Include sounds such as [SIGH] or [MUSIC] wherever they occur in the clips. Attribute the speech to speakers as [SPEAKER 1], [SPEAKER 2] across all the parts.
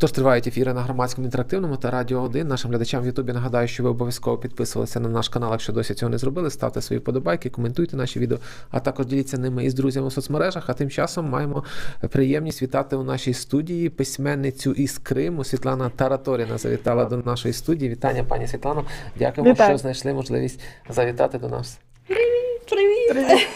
[SPEAKER 1] Отож, тривають ефіри на громадському інтерактивному та радіо 1. Нашим глядачам в Ютубі нагадаю, що ви обов'язково підписувалися на наш канал, якщо досі цього не зробили. Ставте свої подобайки, коментуйте наші відео, а також діліться ними із друзями у соцмережах. А тим часом маємо приємність вітати у нашій студії письменницю із Криму Світлана Тараторіна завітала до нашої студії. Вітання, пані Світлано. Дякуємо,
[SPEAKER 2] Вітаю.
[SPEAKER 1] що знайшли можливість завітати до нас.
[SPEAKER 2] Привіт!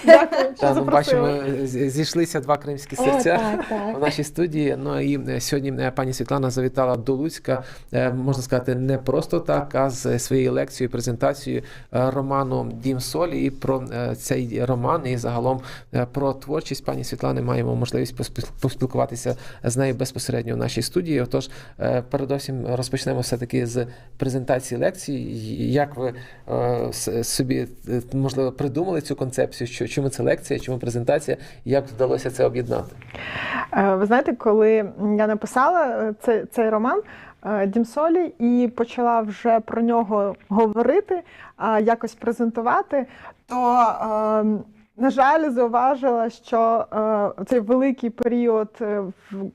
[SPEAKER 2] Дякую, що
[SPEAKER 1] Та, ми бачимо, з- зійшлися два кримські
[SPEAKER 2] О,
[SPEAKER 1] серця.
[SPEAKER 2] так, [LAUGHS] так.
[SPEAKER 1] в нашій студії. Ну і е, сьогодні е, пані Світлана завітала до Луцька, е, можна сказати, не просто так, а з своєю лекцією, презентацією е, роману Дім Солі. І про е, цей роман і загалом е, про творчість пані Світлани маємо можливість поспіл- поспілкуватися з нею безпосередньо в нашій студії. Отож, е, передовсім розпочнемо все таки з презентації лекції. Як ви е, с- собі е, можливо придумали цю концепцію? Що чому це лекція, чому презентація? Як вдалося це об'єднати?
[SPEAKER 2] Е, Ви знаєте, коли я написала е, цей, цей роман е, Дім Солі і почала вже про нього говорити, якось презентувати, то, на жаль, зауважила, що цей великий період,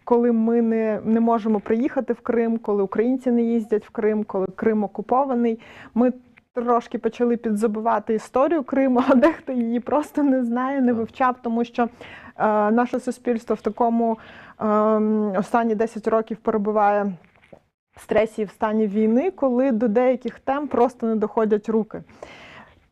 [SPEAKER 2] коли ми не, не можемо приїхати в Крим, коли українці не їздять в Крим, коли Крим окупований, ми трошки почали підзабувати історію Криму, [LAUGHS] а дехто її просто не знає, не вивчав, тому що е, наше суспільство в такому е, останні 10 років перебуває в стресі і в стані війни, коли до деяких тем просто не доходять руки.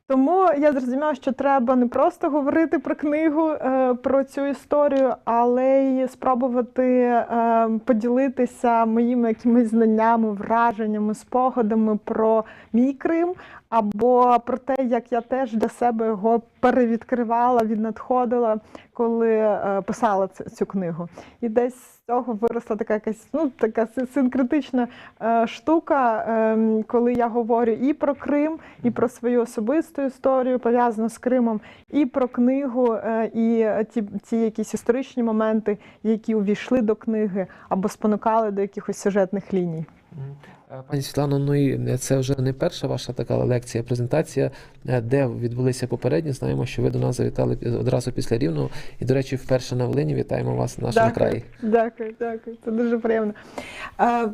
[SPEAKER 2] Тому я зрозуміла, що треба не просто говорити про книгу, е, про цю історію, але й спробувати е, поділитися моїми якимись знаннями, враженнями, спогадами про мій Крим, або про те, як я теж для себе його перевідкривала, віднадходила, коли е, писала цю, книгу. І десь з цього виросла така якась ну, така си- синкретична е, штука, е, коли я говорю і про Крим, і про свою особисту історію, пов'язану з Кримом, і про книгу, е, і ті, ті якісь історичні моменти, які увійшли до книги або спонукали до якихось сюжетних ліній.
[SPEAKER 1] Е, Пані Світлано, ну і це вже не перша ваша така лекція, презентація, е, де відбулися попередні. Знаємо, що ви до нас завітали одразу після рівного. І, до речі, вперше на Волині вітаємо вас в нашому краї.
[SPEAKER 2] Дякую, дякую. Це дуже приємно. Е,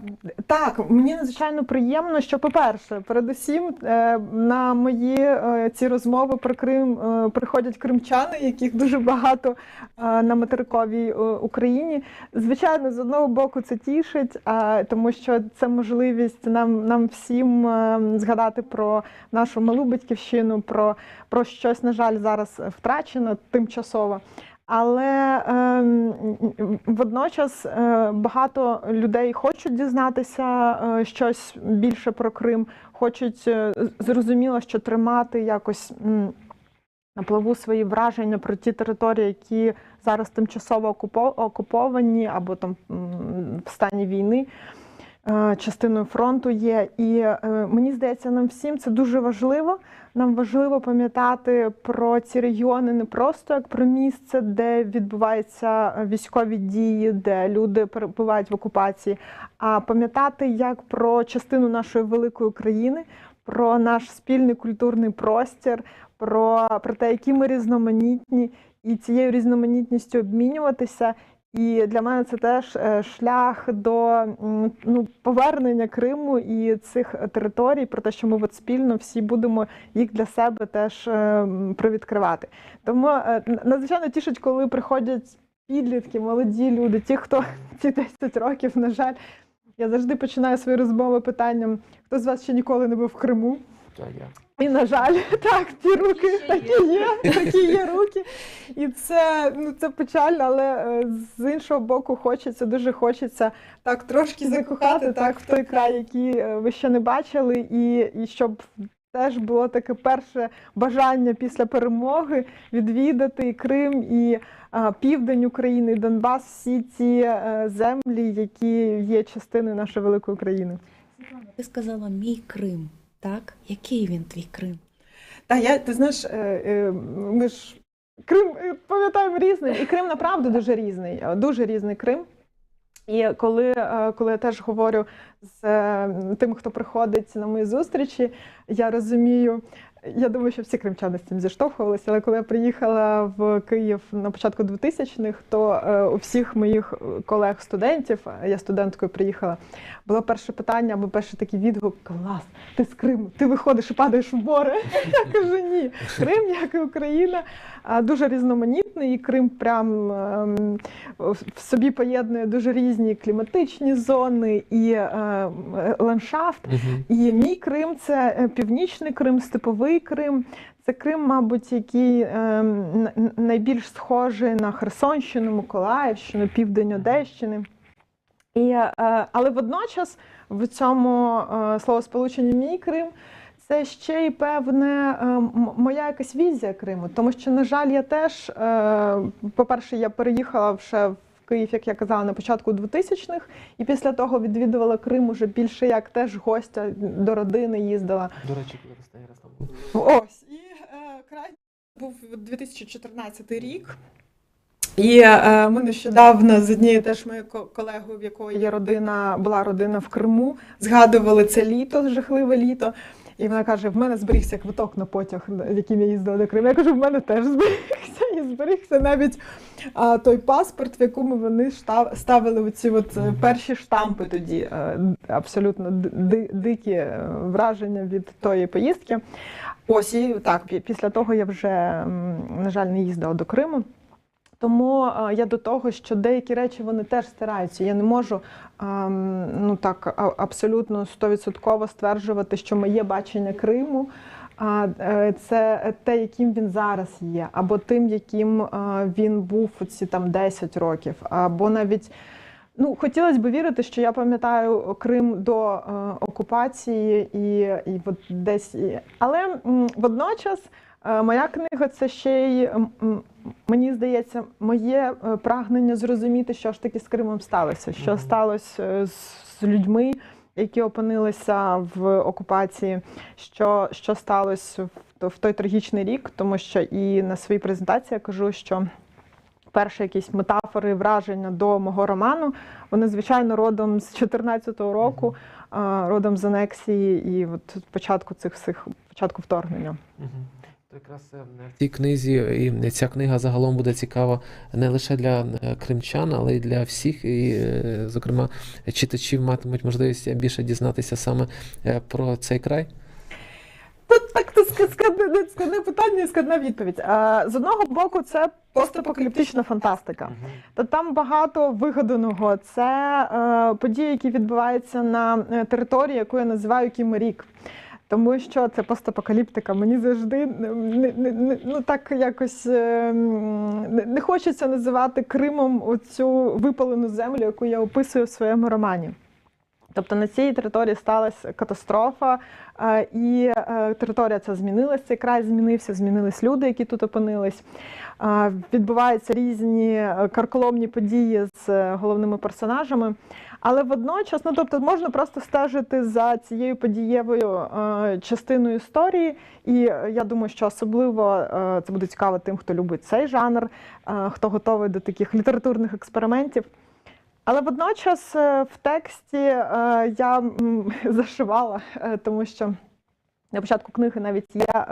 [SPEAKER 2] так, мені надзвичайно приємно, що, по-перше, передусім е, на мої е, ці розмови про Крим е, приходять кримчани, яких дуже багато е, на материковій е, Україні. Звичайно, з одного боку це тішить, а, тому що це можливість нам, нам всім е, згадати про нашу малу батьківщину, про, про щось, на жаль, зараз втрачено тимчасово. Але ем, водночас е, багато людей хочуть дізнатися е, щось більше про Крим, хочуть е, зрозуміло, що тримати якось на плаву свої враження про ті території, які зараз тимчасово окуповані або там в стані війни. Е, Частиною фронту є, і е, мені здається, нам всім це дуже важливо. Нам важливо пам'ятати про ці регіони не просто як про місце, де відбуваються е, військові дії, де люди перебувають в окупації, а пам'ятати як про частину нашої великої країни, про наш спільний культурний простір, про, про те, які ми різноманітні, і цією різноманітністю обмінюватися. І для мене це теж е, шлях до ну, повернення Криму і цих територій, про те, що ми от спільно всі будемо їх для себе теж е, м, привідкривати. Тому е, надзвичайно тішить, коли приходять підлітки, молоді люди, ті, хто [LAUGHS] ці 10 років, на жаль. Я завжди починаю свої розмови питанням: хто з вас ще ніколи не був в Криму?
[SPEAKER 1] Так, я.
[SPEAKER 2] І, на жаль, [LAUGHS] так, ті руки такі є, такі є руки. І це, ну, це печально, але е, з іншого боку, хочеться, дуже хочеться так трошки закохати так, в той край, який е, ви ще не бачили, і, і щоб теж було таке перше бажання після перемоги відвідати і Крим, і а, південь України, і Донбас, всі ці е, землі, які є частиною нашої великої країни.
[SPEAKER 3] Ти сказала мій Крим, так? Який він твій Крим?
[SPEAKER 2] Та я ти знаєш, е, е, ми ж Крим е, пам'ятаємо різний, і Крим направду дуже різний, дуже різний Крим. І коли, коли я теж говорю з тим, хто приходить на мої зустрічі, я розумію, Я думаю, що всі кримчани з цим зіштовхувалися, але коли я приїхала в Київ на початку 2000-х, то е, у всіх моїх колег-студентів, я студенткою приїхала, було перше питання або перший такий відгук: клас, ти з Криму, ти виходиш і падаєш в море. [LAUGHS] Я кажу, ні. Крим, як і Україна, дуже різноманітний, і Крим прям ем, в собі поєднує дуже різні кліматичні зони і е, ландшафт. І мій Крим це е, північний Крим, степовий Крим. Це Крим, мабуть, який ем, найбільш схожий на Херсонщину, Миколаївщину, південь Одещини. І, е, але водночас в цьому словосполученні мій Крим це ще й певне е, моя якась візія Криму. Тому що, на жаль, я теж, е, по-перше, я переїхала ще в Київ, як я казала, на початку 2000-х, і після того відвідувала Крим уже більше як теж гостя до родини їздила.
[SPEAKER 1] До речі, коли останній раз.
[SPEAKER 2] Ось і е, крайній був 2014 рік. І е, ми нещодавно з однією теж моєю ко- колегою, в якої є родина, була родина в Криму, згадували це літо, жахливе літо. І вона каже: в мене зберігся квиток на потяг, яким я їздила до Криму. Я кажу, в мене теж зберігся. І зберігся навіть а, той паспорт, в якому вони ставили оці от е, перші штампи тоді. е, Абсолютно ди- ди- дикі е, враження від тої поїздки. Ось і так, після того я вже, на жаль, не їздила до Криму. Тому е, я до того, що деякі речі вони теж стираються. Я не можу ем, ну так абсолютно стовідсотково стверджувати, що моє бачення Криму е, це те, яким він зараз є, або тим, яким е, він був у ці там 10 років, або навіть. Ну, хотілося б вірити, що я пам'ятаю Крим до окупації і, і от десь. Але м, водночас моя книга це ще й мені здається, моє е, прагнення зрозуміти, що ж таки з Кримом сталося, що сталося е, з, з людьми, які опинилися в окупації, що, що сталося в, в той трагічний рік, тому що і на своїй презентації я кажу, що. Перші якісь метафори, враження до мого роману. Вони, звичайно, родом з 14-го року, родом з анексії і от початку цих всіх початку вторгнення.
[SPEAKER 1] Е, в цій книзі і ця книга загалом буде цікава не лише для е, кримчан, але й для всіх. І, е, зокрема, читачів матимуть можливість більше дізнатися саме про цей край.
[SPEAKER 2] Тут так складне, складне питання і складна відповідь. А, з одного боку, це постапокаліптична фантастика. Та там багато вигаданого. Це е, події, які відбуваються на території, яку я називаю Кімерік. Тому що це постапокаліптика. Мені завжди не, не, не, ну так якось е, не, хочеться називати Кримом оцю випалену землю, яку я описую в своєму романі. Тобто на цій території сталася катастрофа, е, і е, територія ця змінилася, цей край змінився, змінились люди, які тут опинились. Е, Відбуваються різні карколомні події з головними персонажами. Але водночас, ну тобто, можна просто стежити за цією подієвою е, частиною історії. І е, я думаю, що особливо е, це буде цікаво тим, хто любить цей жанр, е, хто готовий до таких літературних експериментів. Але водночас е, в тексті е, я м, [LAUGHS] зашивала, е, тому що на початку книги навіть є е,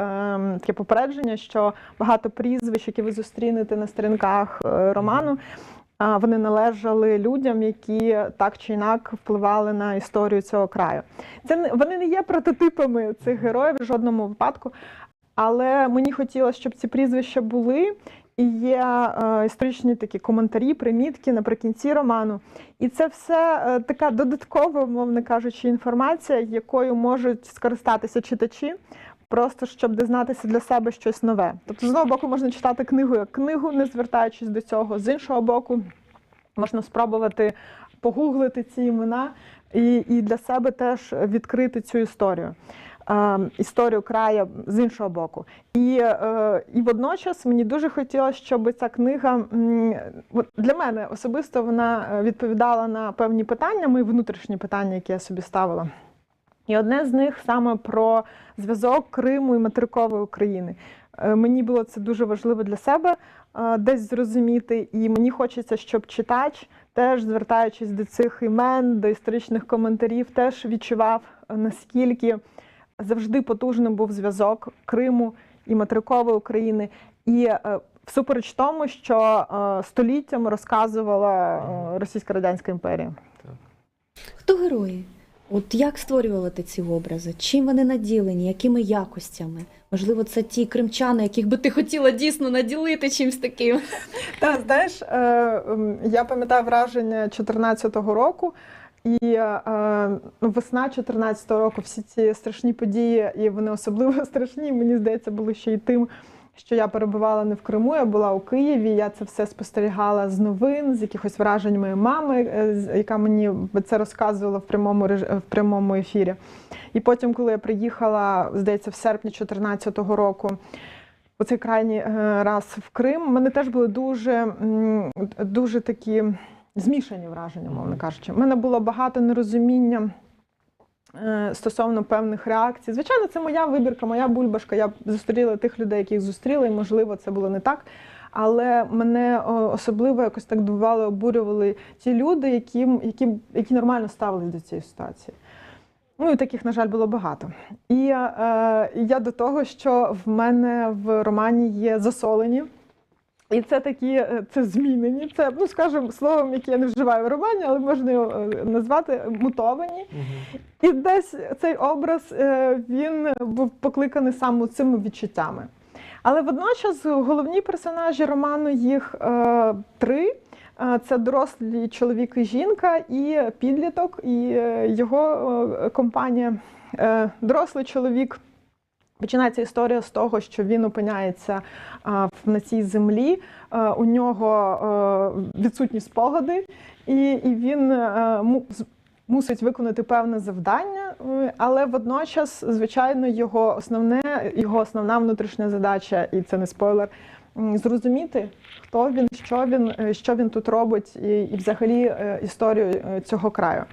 [SPEAKER 2] таке попередження, що багато прізвищ, які ви зустрінете на сторінках е, роману, вони належали людям, які так чи інак впливали на історію цього краю. Це не- вони не є прототипами цих героїв в жодному випадку. Але мені хотілося, щоб ці прізвища були. І є е, історичні такі коментарі, примітки наприкінці роману. І це все е, така додаткова, мовно кажучи, інформація, якою можуть скористатися читачі, просто щоб дізнатися для себе щось нове. Тобто, з одного боку, можна читати книгу як книгу, не звертаючись до цього. З іншого боку, можна спробувати погуглити ці імена і, і для себе теж відкрити цю історію. Е, історію краю з іншого боку. І, е, і водночас мені дуже хотілося, щоб ця книга для мене особисто вона е, відповідала на певні питання, мої внутрішні питання, які я собі ставила. І одне з них саме про зв'язок Криму і материкової України. Е, Мені було це дуже важливо для себе е, десь зрозуміти, і мені хочеться, щоб читач, теж звертаючись до цих імен, до історичних коментарів, теж відчував, е, наскільки завжди потужним був зв'язок Криму і материкової України. І всупереч тому, що століттями розказувала Російська Радянська імперія.
[SPEAKER 3] Хто герої? От як створювали ці образи? Чим вони наділені? Якими якостями? Можливо, це ті кримчани, яких би ти хотіла дійсно наділити чимось таким.
[SPEAKER 2] Так, знаєш, е, я пам'ятаю враження 2014 року. І е, ну, весна 2014 року всі ці страшні події, і вони особливо [LAUGHS] страшні, мені здається, були ще й тим, що я перебувала не в Криму, я була у Києві. Я це все спостерігала з новин, з якихось вражень моєї мами, е, яка мені це розказувала в прямому в прямому ефірі. І потім, коли я приїхала, здається, в серпні 2014 року. У цей крайній е, раз в Крим. У мене теж були дуже, дуже такі змішані враження, мовно кажучи. У мене було багато нерозуміння стосовно певних реакцій. Звичайно, це моя вибірка, моя бульбашка. Я зустріла тих людей, яких зустріла, і можливо це було не так. Але мене особливо якось так дивували, обурювали ті люди, які, які, які нормально ставились до цієї ситуації. Ну і таких, на жаль, було багато. І е, я до того, що в мене в романі є засолені. І це такі, е, це змінені. Це, ну скажімо, словом, яке я не вживаю в романі, але можна його е, назвати мутовані. І десь цей образ е, він був покликаний саме цими відчуттями. Але водночас головні персонажі роману їх е, три. Е, Це дорослі чоловік і жінка, і підліток, і е, його е, компанія. Е, Дорослий чоловік починається історія з того, що він опиняється на цій землі. У нього відсутні спогади, і, і він му- мусить виконати певне завдання, е, але водночас, звичайно, його основне, його основна внутрішня задача, і це не спойлер. Зрозуміти, хто він, що він, е, що він тут робить, і, і взагалі е, історію цього краю.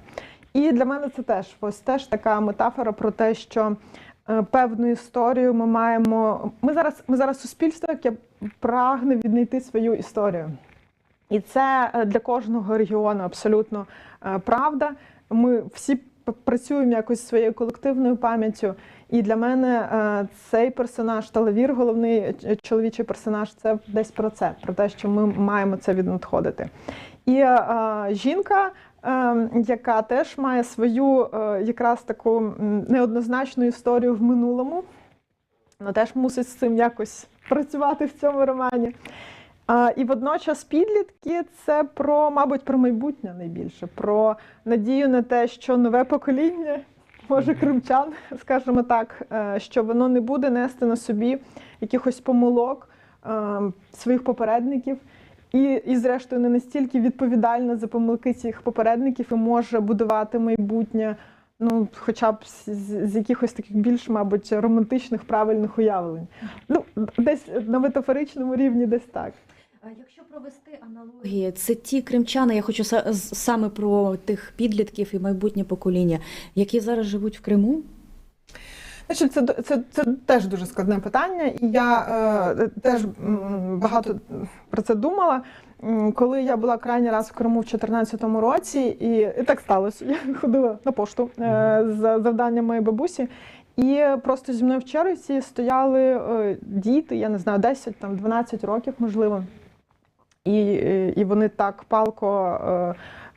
[SPEAKER 2] І для мене це теж ось теж така метафора про те, що певну історію ми маємо. Ми зараз, ми зараз суспільство, яке прагне віднайти свою історію. І це е, для кожного регіону абсолютно е, правда. Ми всі працюємо якось своєю колективною пам'яттю. І для мене е, цей персонаж, Талавір, головний е, чоловічий персонаж, це десь про це, про те, що ми маємо це віднадходити. І е, жінка, е, яка теж має свою е, якраз таку неоднозначну історію в минулому, вона теж мусить з цим якось працювати в цьому романі. І водночас підлітки це про, мабуть, про майбутнє найбільше, про надію на те, що нове покоління, може, кримчан, скажімо так, е, що воно не буде нести на собі якихось помилок е, своїх попередників. І, і, зрештою, не настільки відповідальна за помилки цих попередників і може будувати майбутнє, ну, хоча б з, з- з якихось таких більш, мабуть, романтичних правильних уявлень. Ну, десь на метафоричному рівні, десь так.
[SPEAKER 3] Якщо провести аналогії, це ті кримчани, я хочу са- саме про тих підлітків і майбутнє покоління, які зараз живуть в Криму.
[SPEAKER 2] Значить, це, це, це теж дуже складне питання, і я е, теж багато про це думала. Коли я була крайній раз в Криму в 2014 році, і, і так сталося. Я [LAUGHS] ходила на пошту е, за завданням моєї бабусі. І просто зі мною в черзі стояли е, діти, я не знаю, 10, там 12 років, можливо. І, е, і вони так палко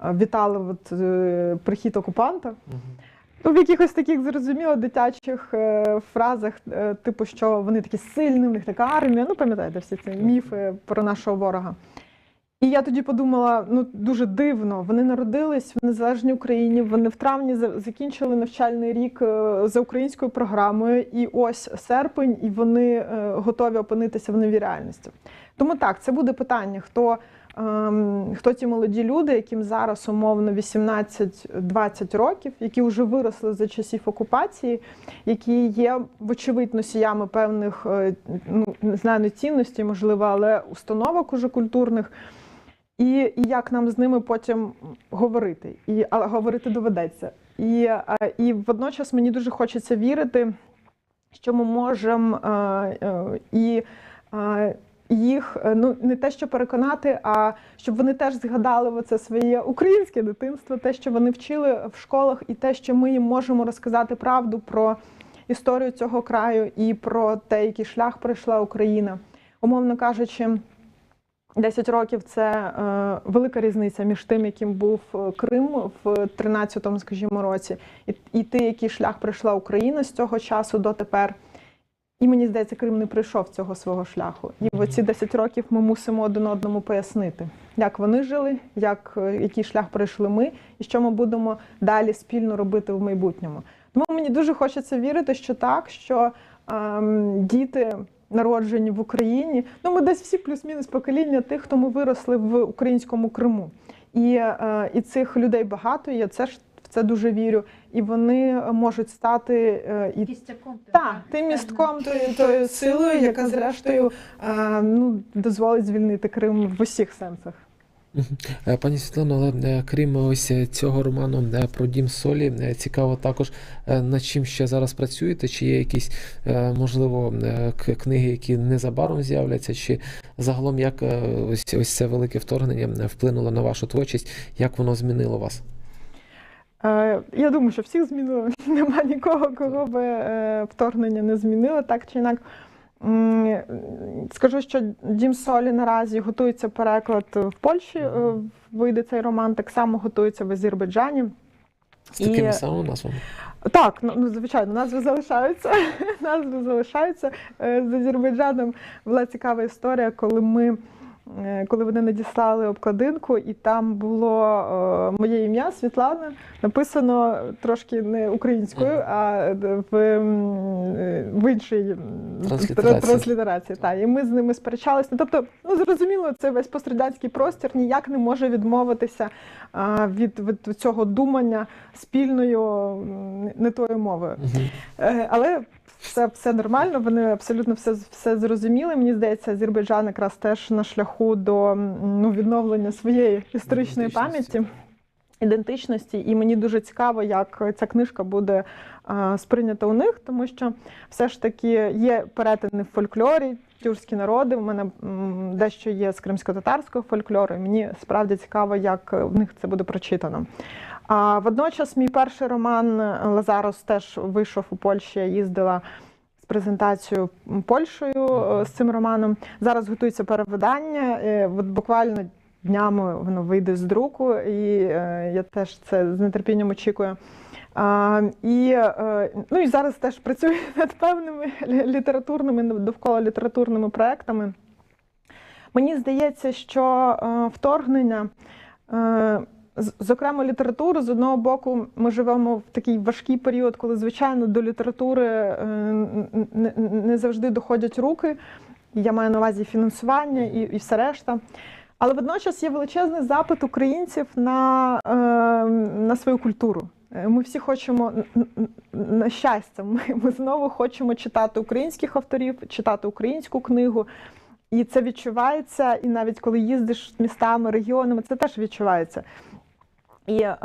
[SPEAKER 2] е, вітали от, е, прихід окупанта. Ну, в якихось таких зрозуміло дитячих е, фразах, е, типу, що вони такі сильні, в них така армія. Ну, пам'ятаєте всі ці міфи про нашого ворога. І я тоді подумала: ну дуже дивно. Вони народились в незалежній Україні. Вони в травні закінчили навчальний рік е, за українською програмою. І ось серпень, і вони е, готові опинитися в новій реальності. Тому так, це буде питання, хто. Ем, Хто ті молоді люди, яким зараз умовно 18-20 років, які вже виросли за часів окупації, які є вочевидь носіями певних е, ну не знаю, не цінностей, можливо, але установок уже культурних, і, і як нам з ними потім говорити, і але говорити доведеться. І, е, і водночас мені дуже хочеться вірити, що ми можемо е, е, і. е, їх е, ну не те, що переконати, а щоб вони теж згадали оце своє українське дитинство, те, що вони вчили в школах, і те, що ми їм можемо розказати правду про історію цього краю і про те, який шлях пройшла Україна. Умовно кажучи, 10 років це е, велика різниця між тим, яким був е, Крим в 13-му, скажімо, році, і, і ти, який шлях пройшла Україна з цього часу дотепер. І мені здається, Крим не пройшов цього свого шляху. І в оці 10 років ми мусимо один одному пояснити, як вони жили, як, е, який шлях пройшли ми, і що ми будемо далі спільно робити в майбутньому. Тому мені дуже хочеться вірити, що так, що ем, діти. Народжені в Україні, ну ми десь всі плюс-мінус покоління тих, хто ми виросли в українському Криму, і, е, і цих людей багато. Я це ж це дуже вірю. І вони можуть стати е, і так, тим містком, тою, тою силою, яка зрештою е, ну, дозволить звільнити Крим в усіх сенсах.
[SPEAKER 1] Е, Пані Світлано, але е, крім ось е, цього роману е, про дім солі, е, цікаво також е, над чим ще зараз працюєте, чи є якісь, е, можливо, е, книги, які незабаром з'являться, чи загалом як е, ось, ось це велике вторгнення е, вплинуло на вашу творчість, як воно змінило вас?
[SPEAKER 2] Е, Я думаю, що всіх змінило. [LAUGHS] Нема нікого, кого би е, вторгнення не змінило, так чи інак. Скажу, що Дім Солі наразі готується переклад в Польщі. е, Вийде цей роман, так само готується в Азербайджані.
[SPEAKER 1] З
[SPEAKER 2] І-
[SPEAKER 1] такими самими назвами?
[SPEAKER 2] Так, ну ну, звичайно, назви залишаються. [LAUGHS] назви залишаються. З Азербайджаном була цікава історія, коли ми. Е, Коли вони надіслали обкладинку, і там було е, моє ім'я Світлана, написано трошки не українською, а в, е, в іншій
[SPEAKER 1] Транслітерації.
[SPEAKER 2] транслітерації. Та. І ми з ними сперечалися. Тобто, ну зрозуміло, це весь пострадянський простір ніяк не може відмовитися від, від цього думання спільною не тою мовою. Е, Але все, все нормально, вони абсолютно все, все зрозуміли. Мені здається, Азербайджан якраз теж на шляху до ну, відновлення своєї історичної пам'яті. Ідентичності, і мені дуже цікаво, як ця книжка буде а, сприйнята у них, тому що все ж таки є перетини в фольклорі, тюркські народи. У мене м, дещо є з кримсько-татарського фольклору. і Мені справді цікаво, як в них це буде прочитано. А водночас мій перший роман Лазарос теж вийшов у Польщі. Я їздила презентацією Польщею е, з цим романом. Зараз готується перевидання. Е, От буквально днями воно вийде з друку, і е, я теж це з нетерпінням очікую. А, і, е, ну, і зараз теж працюю [LAUGHS] над певними літературними довкола літературними проектами. Мені здається, що е, вторгнення, е, зокрема літературу, з одного боку, ми живемо в такий важкий період, коли, звичайно, до літератури е, не завжди доходять руки. Я маю на увазі фінансування і, і все решта. Але водночас є величезний запит українців на, е, на свою культуру. Е, Ми всі хочемо на щастя. Ми, ми знову хочемо читати українських авторів, читати українську книгу. І це відчувається, і навіть коли їздиш містами, регіонами, це теж відчувається. І е,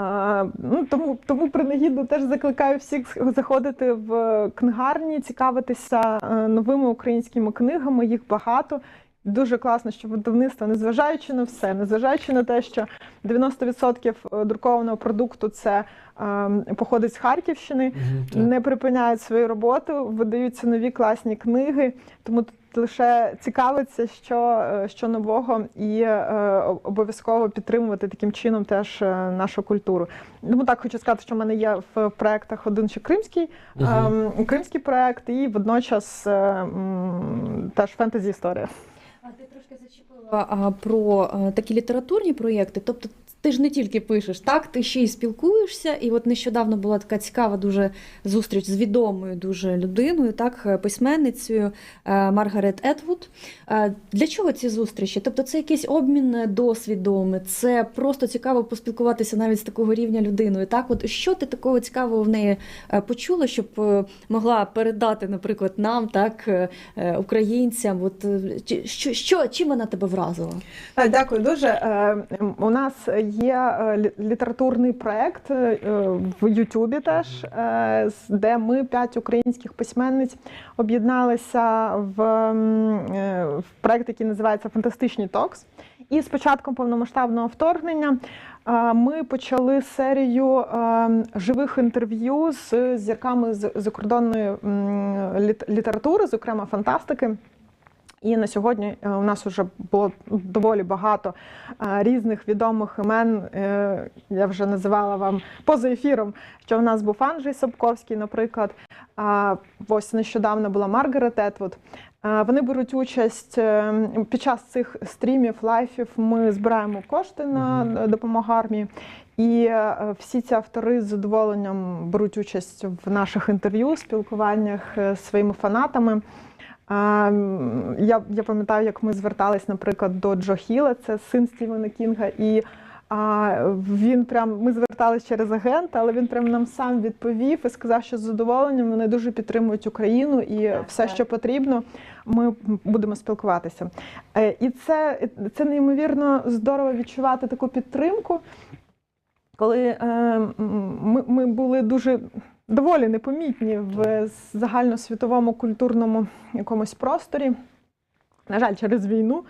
[SPEAKER 2] ну, тому, тому принагідно теж закликаю всіх заходити в книгарні, цікавитися е, новими українськими книгами, їх багато. Дуже класно, що видавництво, незважаючи на все, незважаючи на те, що 90% друкованого продукту це е, походить з Харківщини,
[SPEAKER 1] Мгм, так.
[SPEAKER 2] не припиняють свою роботу, видаються нові класні книги. Тому лише цікавиться, що, е, що нового, і е, обов'язково підтримувати таким чином теж е, нашу культуру. Тому так хочу сказати, що в мене є в проектах один ще кримський, ем, кримський проект, і водночас е, теж фентезі історія.
[SPEAKER 3] А ти трошки зачепила про такі літературні проєкти. Тобто, ти ж не тільки пишеш, так ти ще й спілкуєшся. І от нещодавно була така цікава дуже зустріч з відомою дуже людиною, так, письменницею е, Маргарет Етвуд. Е, Для чого ці зустрічі? Тобто, це якийсь обмін досвідом, це просто цікаво поспілкуватися навіть з такого рівня людиною. Так, от що ти такого цікавого в неї е, почула, щоб е, могла передати, наприклад, нам, так, е, е, українцям? От е, що, що чим вона тебе вразила?
[SPEAKER 2] Е, Дякую дуже. Е, У нас є е, літературний проект е, в Ютубі теж, е, де ми п'ять українських письменниць об'єдналися в, в проект, який називається Фантастичні Токс. І з початком повномасштабного вторгнення ми почали серію живих інтерв'ю з зірками з закордонної літератури, зокрема фантастики. І на сьогодні е, у нас вже було доволі багато е, різних відомих імен. Е, Я вже називала вам поза ефіром, що в нас був Анджей Сапковський, наприклад. Ось нещодавно була Маргарет Етвуд. Вони беруть участь під час цих стрімів, лайфів. Ми збираємо кошти на допомогу армії. І всі ці автори з задоволенням беруть участь в наших інтерв'ю, спілкуваннях з своїми фанатами. Я, я пам'ятаю, як ми звертались, наприклад, до Джо Хіла, це син Стівена Кінга, і а, він прям ми звертались через агента, але він прям нам сам відповів і сказав, що з задоволенням вони дуже підтримують Україну і
[SPEAKER 3] Так,
[SPEAKER 2] все,
[SPEAKER 3] так.
[SPEAKER 2] що потрібно, ми будемо спілкуватися. Е, І це, це неймовірно здорово відчувати таку підтримку, коли е, ми, ми були дуже доволі непомітні в загальносвітовому культурному якомусь просторі. На жаль, через війну,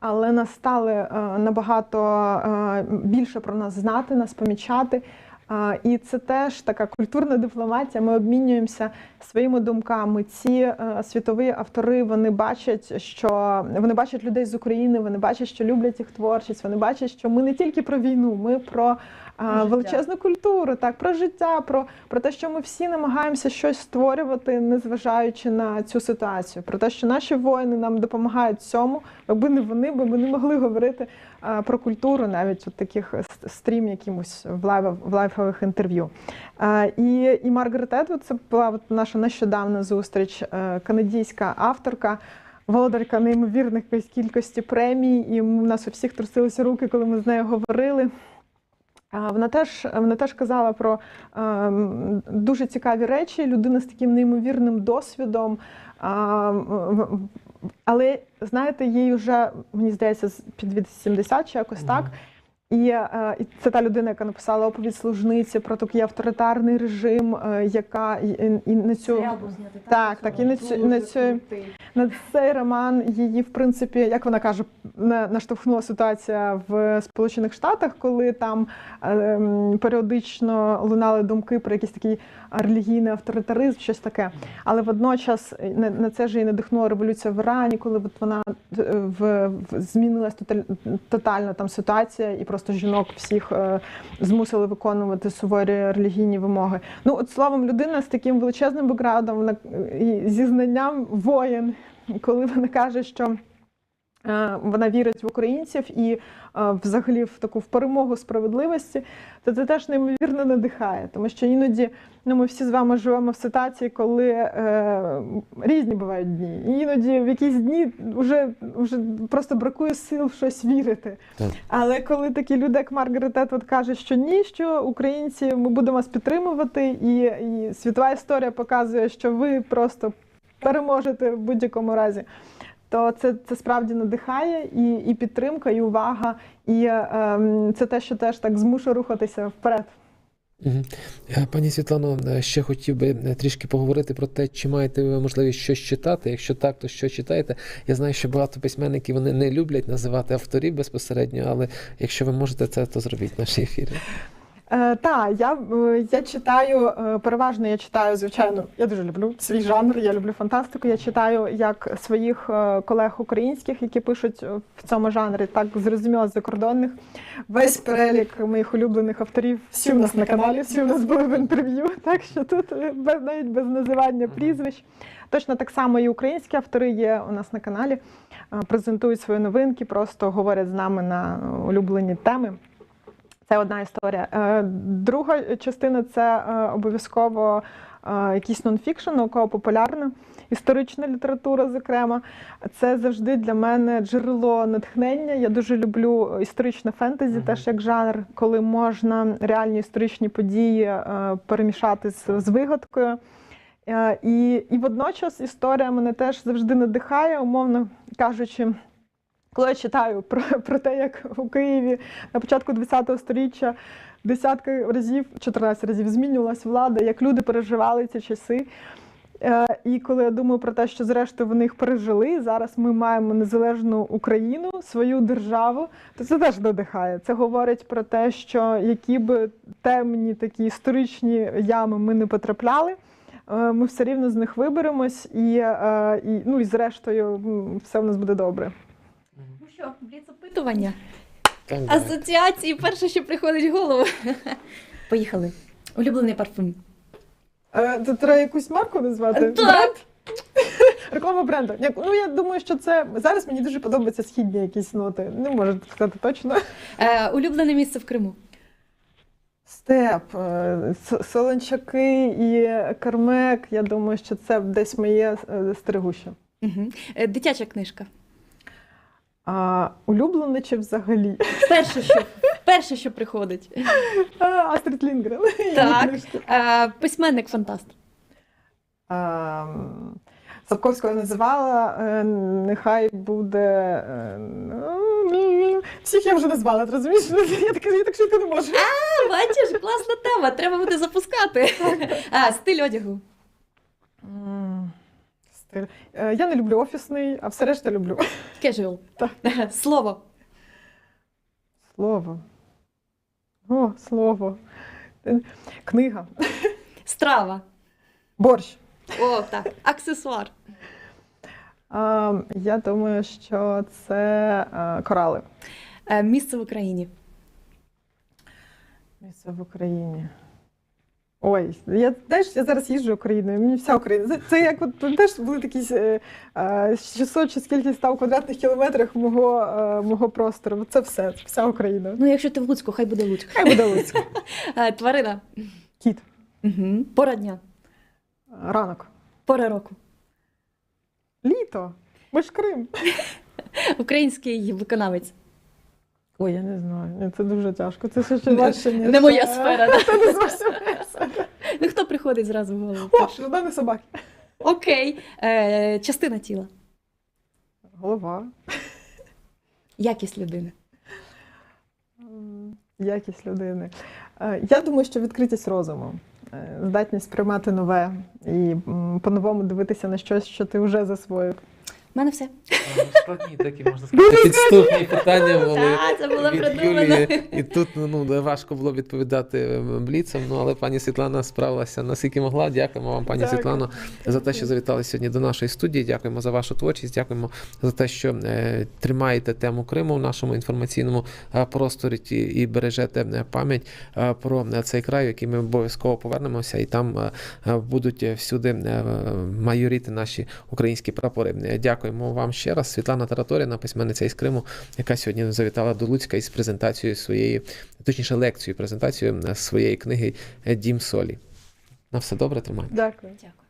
[SPEAKER 2] але нас стали е, набагато е, більше про нас знати, нас помічати. Е, І це теж така культурна дипломатія. Ми обмінюємося своїми думками. Ці світові автори вони бачать, що вони бачать людей з України, вони бачать, що люблять їх творчість. Вони бачать, що ми не тільки про війну, ми про
[SPEAKER 3] життя.
[SPEAKER 2] величезну культуру, так про життя, про, про те, що ми всі намагаємося щось створювати, незважаючи на цю ситуацію. Про те, що наші воїни нам допомагають цьому. Якби не вони, би ми не могли говорити а, про культуру навіть у таких стрім, якимось в лайв в лайфових інтерв'ю. А, і, і Маргарет Едвуд, це була от наша нещодавна зустріч, е, канадійська авторка. Володарка неймовірних кількості премій, і у нас у всіх трусилися руки, коли ми з нею говорили. Вона теж, вона теж казала про е, дуже цікаві речі. Людина з таким неймовірним досвідом. В- але знаєте, їй вже, мені здається, під 80 чи якось так. І, е, і це та людина, яка написала оповідь служниці про такий авторитарний режим, е, яка і, і, на цю
[SPEAKER 3] був
[SPEAKER 2] Так, так, і на цю- на цю- на цей роман її, в принципі, як вона каже, на- наштовхнула ситуація в Сполучених Штатах, коли там ем, періодично лунали думки про якийсь такий релігійний авторитаризм, щось таке. Але водночас е, на, на це ж і надихнула революція в Ірані, коли от вона в, в змінилась тоталь, тотально там ситуація, і просто жінок всіх е, змусили виконувати суворі релігійні вимоги. Ну, от словом, людина з таким величезним бекграундом, вона е, і зізнанням воїн, коли вона каже, що. Е, Вона вірить в українців і е, взагалі в таку в перемогу справедливості, то це теж неймовірно надихає, тому що іноді ну, ми всі з вами живемо в ситуації, коли е, різні бувають дні. І іноді в якісь дні вже, вже просто бракує сил в щось вірити.
[SPEAKER 1] Так.
[SPEAKER 2] Але коли такі люди, як Маргарет Етвуд, кажуть, що ні, що українці ми будемо вас підтримувати, і, і світова історія показує, що ви просто переможете в будь-якому разі. То це, це справді надихає і, і підтримка, і увага, і ем, це те, що теж так змушує рухатися вперед.
[SPEAKER 1] Е, Пані Світлано, е, ще хотів би е, трішки поговорити про те, чи маєте ви можливість щось читати. Якщо так, то що читаєте? Я знаю, що багато письменників вони не люблять називати авторів безпосередньо, але якщо ви можете це, то зробіть в нашій ефірі.
[SPEAKER 2] Е, та, я, е, я читаю, е, переважно я читаю, звичайно, я дуже люблю свій жанр, я люблю фантастику. Я читаю як своїх колег українських, які пишуть в цьому жанрі, так зрозуміло закордонних. Весь перелік моїх улюблених авторів всі в нас на каналі, всі в нас були в інтерв'ю, [LAUGHS] так що тут без, навіть без називання прізвищ. Точно так само і українські автори є у нас на каналі, презентують свої новинки, просто говорять з нами на улюблені теми. Це одна історія. Е, Друга частина це е, обов'язково е, якийсь нонфікшн, науково-популярна, історична література, зокрема. Це завжди для мене джерело натхнення. Я дуже люблю історичне фентезі,
[SPEAKER 1] Мгм.
[SPEAKER 2] теж як жанр, коли можна реальні історичні події перемішати з, з вигадкою. І, і водночас історія мене теж завжди надихає, умовно кажучи. Коли я читаю про, про те, як у Києві на початку ХХ століття десятки разів, 14 разів змінювалась влада, як люди переживали ці часи. Е, І коли я думаю про те, що зрештою вони їх пережили, зараз ми маємо незалежну Україну, свою державу, то це теж надихає. Це говорить про те, що які б темні такі історичні ями ми не потрапляли. е, Ми все рівно з них виберемось, і, е, і ну і зрештою все в нас буде добре.
[SPEAKER 3] Що, бліц опитування? Асоціації, перше, що приходить в голову. Поїхали. Улюблений парфум.
[SPEAKER 2] Це треба якусь марку назвати?
[SPEAKER 3] Так. [LAUGHS]
[SPEAKER 2] Реклама бренду. Ну я думаю, що це зараз мені дуже подобаються східні якісь ноти. Не можу сказати точно.
[SPEAKER 3] Е, улюблене місце в Криму.
[SPEAKER 2] Степ, е, Солончаки і Кармек. Я думаю, що це десь моє е, стригуще.
[SPEAKER 3] Угу. Дитяча книжка.
[SPEAKER 2] А улюблене чи взагалі?
[SPEAKER 3] Перше, що, перше, що приходить.
[SPEAKER 2] Астрид Лінгрен.
[SPEAKER 3] Так.
[SPEAKER 2] книжки.
[SPEAKER 3] Письменник фантаст.
[SPEAKER 2] А, Сапковського називала, е, нехай буде. е, ну, Всіх я вже назвала, розумієш? Я так, я так швидко не можу.
[SPEAKER 3] А, бачиш, класна тема, треба буде запускати. А, стиль одягу.
[SPEAKER 2] Стиль. Е, Я не люблю офісний, а все решта люблю. [LAUGHS]
[SPEAKER 3] Casual.
[SPEAKER 2] Так. [LAUGHS]
[SPEAKER 3] Слово.
[SPEAKER 2] Слово. О, слово. Е, Книга. [LAUGHS]
[SPEAKER 3] Страва.
[SPEAKER 2] Борщ.
[SPEAKER 3] О, так. Аксесуар.
[SPEAKER 2] А, Я думаю, що це е, корали.
[SPEAKER 3] Е, місце в Україні.
[SPEAKER 2] Місце в Україні. Ой, я знаєш, я зараз їжджу Україною, мені вся Україна. Це, це як от пам'ятаєш, були такі е, е, 600 чи скільки став квадратних кілометрах мого, е, мого простору. Це все, це вся Україна.
[SPEAKER 3] Ну, якщо ти в Луцьку, хай буде Луцьк.
[SPEAKER 2] Хай буде Луцьк. [LAUGHS]
[SPEAKER 3] Е, тварина.
[SPEAKER 2] Кіт.
[SPEAKER 3] Угу. Пора дня.
[SPEAKER 2] Ранок.
[SPEAKER 3] Пора року.
[SPEAKER 2] Літо. Ми ж Крим. [LAUGHS]
[SPEAKER 3] Український виконавець.
[SPEAKER 2] Ой, я не знаю. Це дуже тяжко. Це ще важче, ніж...
[SPEAKER 3] Не моя сфера. [LAUGHS]
[SPEAKER 2] Це не зовсім моя сфера.
[SPEAKER 3] Ну, хто приходить зразу в голову?
[SPEAKER 2] О, жодане собаки.
[SPEAKER 3] Окей. Е, частина тіла.
[SPEAKER 2] Голова.
[SPEAKER 3] Якість людини.
[SPEAKER 2] Якість людини. Е, Я думаю, що відкритість розуму, е, здатність приймати нове і по-новому дивитися на щось, що ти вже засвоїв.
[SPEAKER 3] У мене все.
[SPEAKER 1] Складні такі, можна сказати, підступні питання були.
[SPEAKER 3] Так, це було
[SPEAKER 1] від
[SPEAKER 3] придумано.
[SPEAKER 1] Юлії. І тут ну, важко було відповідати е, бліцем, ну, але пані Світлана справилася наскільки могла. Дякуємо вам, пані
[SPEAKER 2] Дякую.
[SPEAKER 1] Світлано, за те, що завітали сьогодні до нашої студії. Дякуємо за вашу творчість. Дякуємо за те, що е, тримаєте тему Криму в нашому інформаційному е, просторі ті- і бережете е, пам'ять е, про е, цей край, в який ми обов'язково повернемося, і там е, е, будуть всюди е, майоріти наші українські прапори. Е, Дякуємо вам ще раз. Світлана Тараторіна, письменниця із Криму, яка сьогодні завітала до Луцька із презентацією своєї, точніше, лекцією, презентацією е, своєї книги е, Дім Солі. На все добре, тримайте.
[SPEAKER 2] Дякую.
[SPEAKER 3] Дякую.